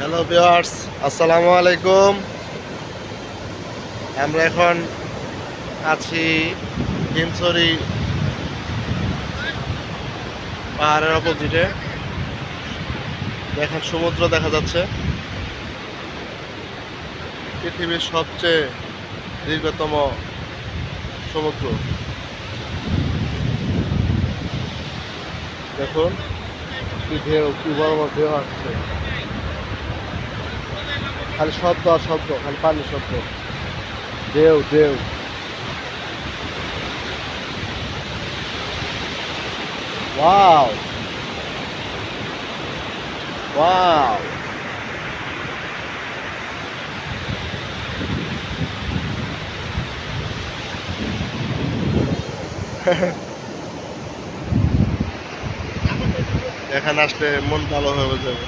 Hello viewers আসসালামু আলাইকুম আমরা এখন আছি হিমসরি পাহাড়ের অপোজিটে। দেখেন, সমুদ্র দেখা যাচ্ছে। পৃথিবীর সবচেয়ে দীর্ঘতম সমুদ্র। দেখুন, কি ঢেউ, কি বড় বড় ঢেউ আসছে। খালি শব্দ আর শব্দ, খালি পানি শব্দ। ঢেউ ঢেউ ওয়াও। ওয়াও। এখানে আসলে মন ভালো হয়ে যাবে।